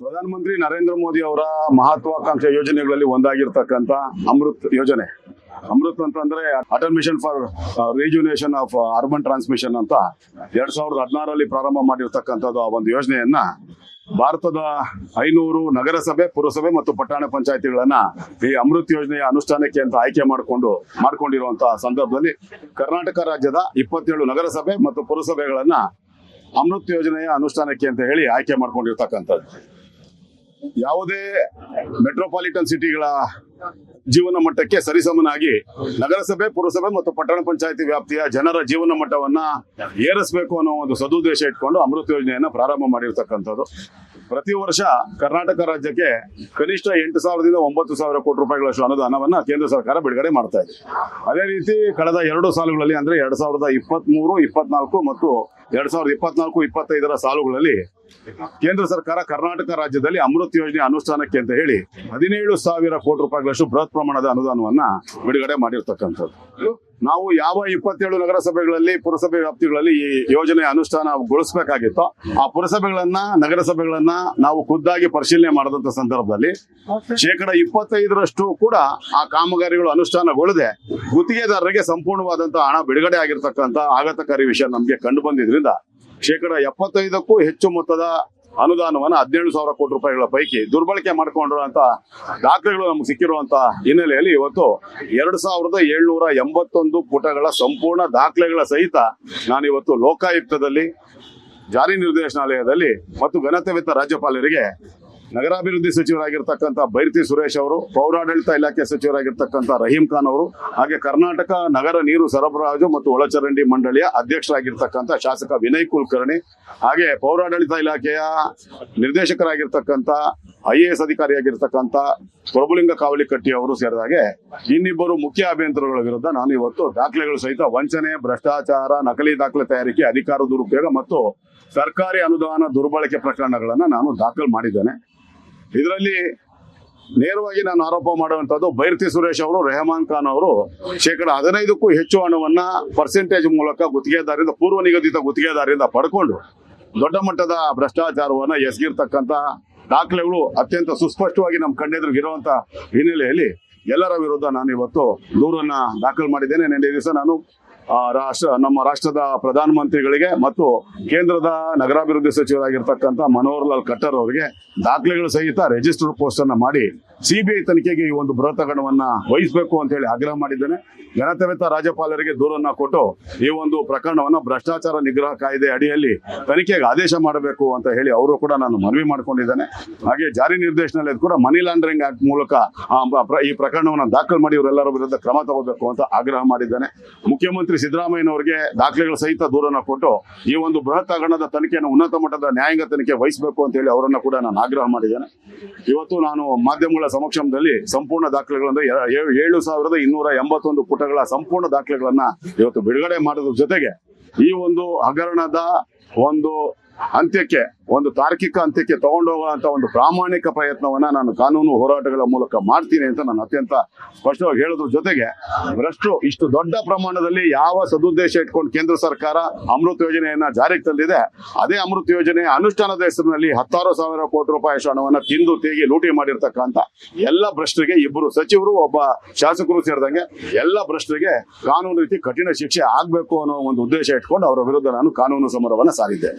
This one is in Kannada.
ಪ್ರಧಾನಮಂತ್ರಿ ನರೇಂದ್ರ ಮೋದಿ ಅವರ ಮಹತ್ವಾಕಾಂಕ್ಷೆ ಯೋಜನೆಗಳಲ್ಲಿ ಒಂದಾಗಿರ್ತಕ್ಕಂಥ ಅಮೃತ್ ಯೋಜನೆ. ಅಮೃತ್ ಅಂತಂದ್ರೆ Atal mission for rejuvenation of urban transmission ಅಂತ ಎರಡ್ ಸಾವಿರದ ಹದಿನಾರರಲ್ಲಿ ಪ್ರಾರಂಭ ಮಾಡಿರ್ತಕ್ಕಂಥದ್ದು ಆ ಒಂದು ಯೋಜನೆಯನ್ನ ಭಾರತದ ಐನೂರು ನಗರಸಭೆ, ಪುರಸಭೆ ಮತ್ತು ಪಟ್ಟಣ ಪಂಚಾಯತಿಗಳನ್ನ ಈ ಅಮೃತ್ ಯೋಜನೆಯ ಅನುಷ್ಠಾನಕ್ಕೆ ಅಂತ ಆಯ್ಕೆ ಮಾಡಿಕೊಂಡು, ಮಾಡ್ಕೊಂಡಿರುವಂತಹ ಸಂದರ್ಭದಲ್ಲಿ ಕರ್ನಾಟಕ ರಾಜ್ಯದ ಇಪ್ಪತ್ತೇಳು ನಗರಸಭೆ ಮತ್ತು ಪುರಸಭೆಗಳನ್ನ ಅಮೃತ್ ಯೋಜನೆಯ ಅನುಷ್ಠಾನಕ್ಕೆ ಅಂತ ಹೇಳಿ ಆಯ್ಕೆ ಮಾಡ್ಕೊಂಡಿರ್ತಕ್ಕಂಥದ್ದು. ಯಾವುದೇ ಮೆಟ್ರೋಪಾಲಿಟನ್ ಸಿಟಿಗಳ ಜೀವನ ಮಟ್ಟಕ್ಕೆ ಸರಿಸಮನಾಗಿ ನಗರಸಭೆ, ಪುರಸಭೆ ಮತ್ತು ಪಟ್ಟಣ ಪಂಚಾಯತಿ ವ್ಯಾಪ್ತಿಯ ಜನರ ಜೀವನ ಮಟ್ಟವನ್ನ ಏರಿಸಬೇಕು ಅನ್ನೋ ಒಂದು ಸದುದ್ದೇಶ ಇಟ್ಕೊಂಡು ಅಮೃತ್ ಯೋಜನೆಯನ್ನ ಪ್ರಾರಂಭ ಮಾಡಿರ್ತಕ್ಕಂಥದ್ದು. ಪ್ರತಿ ವರ್ಷ ಕರ್ನಾಟಕ ರಾಜ್ಯಕ್ಕೆ ಕನಿಷ್ಠ ಎಂಟು ಸಾವಿರದಿಂದ ಒಂಬತ್ತು ಸಾವಿರ ಕೋಟಿ ರೂಪಾಯಿಗಳಷ್ಟು ಅನುದಾನವನ್ನು ಕೇಂದ್ರ ಸರ್ಕಾರ ಬಿಡುಗಡೆ ಮಾಡ್ತಾ ಇದೆ. ಅದೇ ರೀತಿ ಕಳೆದ ಎರಡು ಸಾಲುಗಳಲ್ಲಿ ಅಂದ್ರೆ ಎರಡ್ ಸಾವಿರದ ಇಪ್ಪತ್ತ್ ಮೂರು ಇಪ್ಪತ್ನಾಲ್ಕು ಮತ್ತು ಎರಡ್ ಸಾವಿರದ ಇಪ್ಪತ್ನಾಲ್ಕು, ಇಪ್ಪತ್ತೈದರ ಸಾಲುಗಳಲ್ಲಿ ಕೇಂದ್ರ ಸರ್ಕಾರ ಕರ್ನಾಟಕ ರಾಜ್ಯದಲ್ಲಿ ಅಮೃತ್ ಯೋಜನೆ ಅನುಷ್ಠಾನಕ್ಕೆ ಅಂತ ಹೇಳಿ ಹದಿನೇಳು ಸಾವಿರ ಕೋಟಿ ರೂಪಾಯಿಗಳಷ್ಟು ಬೃಹತ್ ಪ್ರಮಾಣದ ಅನುದಾನವನ್ನ ಬಿಡುಗಡೆ ಮಾಡಿರ್ತಕ್ಕಂಥದ್ದು. ನಾವು ಯಾವ ಇಪ್ಪತ್ತೇಳು ನಗರಸಭೆಗಳಲ್ಲಿ, ಪುರಸಭೆ ವ್ಯಾಪ್ತಿಗಳಲ್ಲಿ ಈ ಯೋಜನೆ ಅನುಷ್ಠಾನಗೊಳಿಸಬೇಕಾಗಿತ್ತೋ ಆ ಪುರಸಭೆಗಳನ್ನ, ನಗರಸಭೆಗಳನ್ನ ನಾವು ಖುದ್ದಾಗಿ ಪರಿಶೀಲನೆ ಮಾಡಿದಂತ ಸಂದರ್ಭದಲ್ಲಿ ಶೇಕಡ ಇಪ್ಪತ್ತೈದರಷ್ಟು ಕೂಡ ಆ ಕಾಮಗಾರಿಗಳು ಅನುಷ್ಠಾನಗೊಳ್ಳದೆ ಗುತ್ತಿಗೆದಾರರಿಗೆ ಸಂಪೂರ್ಣವಾದಂತಹ ಹಣ ಬಿಡುಗಡೆ ಆಗಿರ್ತಕ್ಕಂಥ ಆಘಾತಕಾರಿ ವಿಷಯ ನಮಗೆ ಕಂಡು ಬಂದಿದ್ರಿಂದ ಶೇಕಡ ಎಪ್ಪತ್ತೈದಕ್ಕೂ ಹೆಚ್ಚು ಮೊತ್ತದ ಅನುದಾನವನ್ನು ಹದಿನೇಳು ಸಾವಿರ ಕೋಟಿ ರೂಪಾಯಿಗಳ ಪೈಕಿ ದುರ್ಬಳಕೆ ಮಾಡಿಕೊಂಡಿರುವಂತಹ ದಾಖಲೆಗಳು ನಮ್ಗೆ ಸಿಕ್ಕಿರುವಂತ ಹಿನ್ನೆಲೆಯಲ್ಲಿ ಇವತ್ತು ಎರಡು ಸಾವಿರದ ಏಳ್ನೂರ ಎಂಬತ್ತೊಂದು ಪುಟಗಳ ಸಂಪೂರ್ಣ ದಾಖಲೆಗಳ ಸಹಿತ ನಾನಿವತ್ತು ಲೋಕಾಯುಕ್ತದಲ್ಲಿ ಜಾರಿ ನಿರ್ದೇಶನಾಲಯದಲ್ಲಿ ಮತ್ತು ಘನತೆವಿತ್ತ ರಾಜ್ಯಪಾಲರಿಗೆ ನಗರಾಭಿವೃದ್ಧಿ ಸಚಿವರಾಗಿರ್ತಕ್ಕಂಥ ಬೈರತಿ ಸುರೇಶ್ ಅವರು, ಪೌರಾಡಳಿತ ಇಲಾಖೆ ಸಚಿವರಾಗಿರ್ತಕ್ಕಂಥ ರಹೀಂ ಖಾನ್ ಅವರು, ಹಾಗೆ ಕರ್ನಾಟಕ ನಗರ ನೀರು ಸರಬರಾಜು ಮತ್ತು ಒಳಚರಂಡಿ ಮಂಡಳಿಯ ಅಧ್ಯಕ್ಷರಾಗಿರ್ತಕ್ಕಂಥ ಶಾಸಕ ವಿನಯ್ ಕುಲಕರ್ಣಿ, ಹಾಗೆ ಪೌರಾಡಳಿತ ಇಲಾಖೆಯ ನಿರ್ದೇಶಕರಾಗಿರ್ತಕ್ಕಂಥ ಐ ಎ ಎಸ್ ಅಧಿಕಾರಿಯಾಗಿರ್ತಕ್ಕಂಥ ಪ್ರಭುಲಿಂಗ ಕಾವಲಿಕಟ್ಟಿ ಅವರು ಸೇರಿದಾಗೆ ಇನ್ನಿಬ್ಬರು ಮುಖ್ಯ ಅಭಿಯಂತರಗಳ ವಿರುದ್ಧ ನಾನು ಇವತ್ತು ದಾಖಲೆಗಳು ಸಹಿತ ವಂಚನೆ, ಭ್ರಷ್ಟಾಚಾರ, ನಕಲಿ ದಾಖಲೆ ತಯಾರಿಕೆ, ಅಧಿಕಾರ ದುರುಪಯೋಗ ಮತ್ತು ಸರ್ಕಾರಿ ಅನುದಾನ ದುರ್ಬಳಕೆ ಪ್ರಕರಣಗಳನ್ನು ನಾನು ದಾಖಲು ಮಾಡಿದ್ದೇನೆ. ಇದರಲ್ಲಿ ನೇರವಾಗಿ ನಾನು ಆರೋಪ ಮಾಡುವಂತದ್ದು ಬೈರತಿ ಸುರೇಶ್ ಅವರು, ರೆಹಮಾನ್ ಖಾನ್ ಅವರು. ಶೇಕಡ ಹದಿನೈದಕ್ಕೂ ಹೆಚ್ಚು ಹಣವನ್ನ ಪರ್ಸೆಂಟೇಜ್ ಮೂಲಕ ಗುತ್ತಿಗೆದಾರರಿಂದ, ಪೂರ್ವ ನಿಗದಿತ ಗುತ್ತಿಗೆದಾರರಿಂದ ಪಡ್ಕೊಂಡು ದೊಡ್ಡ ಮಟ್ಟದ ಭ್ರಷ್ಟಾಚಾರವನ್ನ ಎಸಗಿರ್ತಕ್ಕಂಥ ದಾಖಲೆಗಳು ಅತ್ಯಂತ ಸುಸ್ಪಷ್ಟವಾಗಿ ನಮ್ಮ ಕಣ್ಣೆದುರಿಗಿರುವಂತ ಹಿನ್ನೆಲೆಯಲ್ಲಿ ಎಲ್ಲರ ವಿರುದ್ಧ ನಾನು ಇವತ್ತು ದೂರನ್ನ ದಾಖಲು ಮಾಡಿದ್ದೇನೆ. ನಿನ್ನೆ ದಿವಸ ನಾನು ರಾಷ್ಟ್ರ, ನಮ್ಮ ರಾಷ್ಟ್ರದ ಪ್ರಧಾನಮಂತ್ರಿಗಳಿಗೆ ಮತ್ತು ಕೇಂದ್ರದ ನಗರಾಭಿವೃದ್ಧಿ ಸಚಿವರಾಗಿರ್ತಕ್ಕಂಥ ಮನೋಹರ್ ಲಾಲ್ ಖಟ್ಟರ್ ಅವರಿಗೆ ದಾಖಲೆಗಳು ಸಹಿತ ರಿಜಿಸ್ಟರ್ ಪೋಸ್ಟ್ ಅನ್ನ ಮಾಡಿ ಸಿಬಿಐ ತನಿಖೆಗೆ ಈ ಒಂದು ಬೃಹತ್ ಹಗರಣವನ್ನ ವಹಿಸಬೇಕು ಅಂತ ಹೇಳಿ ಆಗ್ರಹ ಮಾಡಿದ್ದೇನೆ. ಗಣತವೇತ ರಾಜ್ಯಪಾಲರಿಗೆ ದೂರನ್ನ ಕೊಟ್ಟು ಈ ಒಂದು ಪ್ರಕರಣವನ್ನ ಭ್ರಷ್ಟಾಚಾರ ನಿಗ್ರಹ ಕಾಯ್ದೆ ಅಡಿಯಲ್ಲಿ ತನಿಖೆಗೆ ಆದೇಶ ಮಾಡಬೇಕು ಅಂತ ಹೇಳಿ ಅವರು ಕೂಡ ನಾನು ಮನವಿ ಮಾಡಿಕೊಂಡಿದ್ದೇನೆ. ಹಾಗೆ ಜಾರಿ ನಿರ್ದೇಶನಾಲಯದ ಕೂಡ ಮನಿ ಲಾಂಡ್ರಿಂಗ್ ಆಕ್ಟ್ ಮೂಲಕ ಈ ಪ್ರಕರಣವನ್ನು ದಾಖಲು ಮಾಡಿ ಇವರೆಲ್ಲರ ವಿರುದ್ಧ ಕ್ರಮ ತಗೋಬೇಕು ಅಂತ ಆಗ್ರಹ ಮಾಡಿದ್ದೇನೆ. ಮುಖ್ಯಮಂತ್ರಿ ಸಿದ್ದರಾಮಯ್ಯನವರಿಗೆ ದಾಖಲೆಗಳ ಸಹಿತ ದೂರನ್ನು ಕೊಟ್ಟು ಈ ಒಂದು ಬೃಹತ್ ಹಗರಣದ ತನಿಖೆಯನ್ನು ಉನ್ನತ ಮಟ್ಟದ ನ್ಯಾಯಾಂಗ ತನಿಖೆ ವಹಿಸಬೇಕು ಅಂತ ಹೇಳಿ ಅವರನ್ನು ಕೂಡ ನಾನು ಆಗ್ರಹ ಮಾಡಿದ್ದೇನೆ. ಇವತ್ತು ನಾನು ಮಾಧ್ಯಮಗಳ ಸಮಕ್ಷಮದಲ್ಲಿ ಸಂಪೂರ್ಣ ದಾಖಲೆಗಳಂದ್ರೆ ಏಳು ಸಾವಿರದ ಇನ್ನೂರ ಎಂಬತ್ತೊಂದು ಪುಟಗಳ ಸಂಪೂರ್ಣ ದಾಖಲೆಗಳನ್ನ ಇವತ್ತು ಬಿಡುಗಡೆ ಮಾಡೋದ್ರ ಜೊತೆಗೆ ಈ ಒಂದು ಹಗರಣದ ಒಂದು ಅಂತ್ಯಕ್ಕೆ, ಒಂದು ತಾರ್ಕಿಕ ಅಂತ್ಯಕ್ಕೆ ತಗೊಂಡೋಗುವಂತ ಒಂದು ಪ್ರಾಮಾಣಿಕ ಪ್ರಯತ್ನವನ್ನ ನಾನು ಕಾನೂನು ಹೋರಾಟಗಳ ಮೂಲಕ ಮಾಡ್ತೀನಿ ಅಂತ ನಾನು ಅತ್ಯಂತ ಸ್ಪಷ್ಟವಾಗಿ ಹೇಳೋದ್ರ ಜೊತೆಗೆ ಭ್ರಷ್ಟರು ಇಷ್ಟು ದೊಡ್ಡ ಪ್ರಮಾಣದಲ್ಲಿ ಯಾವ ಸದುದ್ದೇಶ ಇಟ್ಕೊಂಡು ಕೇಂದ್ರ ಸರ್ಕಾರ ಅಮೃತ ಯೋಜನೆಯನ್ನ ಜಾರಿಗೆ ತಂದಿದೆ, ಅದೇ ಅಮೃತ ಯೋಜನೆ ಅನುಷ್ಠಾನದ ಹೆಸರಿನಲ್ಲಿ ಹತ್ತಾರು ಸಾವಿರ ಕೋಟಿ ರೂಪಾಯಿ ಹಣವನ್ನ ತಿಂದು ತೇಗಿ ಲೂಟಿ ಮಾಡಿರ್ತಕ್ಕಂಥ ಎಲ್ಲ ಭ್ರಷ್ಟರಿಗೆ, ಇಬ್ಬರು ಸಚಿವರು, ಒಬ್ಬ ಶಾಸಕರು ಸೇರಿದಂಗೆ ಎಲ್ಲ ಭ್ರಷ್ಟರಿಗೆ ಕಾನೂನು ರೀತಿ ಕಠಿಣ ಶಿಕ್ಷೆ ಆಗ್ಬೇಕು ಅನ್ನೋ ಒಂದು ಉದ್ದೇಶ ಇಟ್ಕೊಂಡು ಅವರ ವಿರುದ್ಧ ನಾನು ಕಾನೂನು ಸಮರವನ್ನ ಸಾರಿದ್ದೆ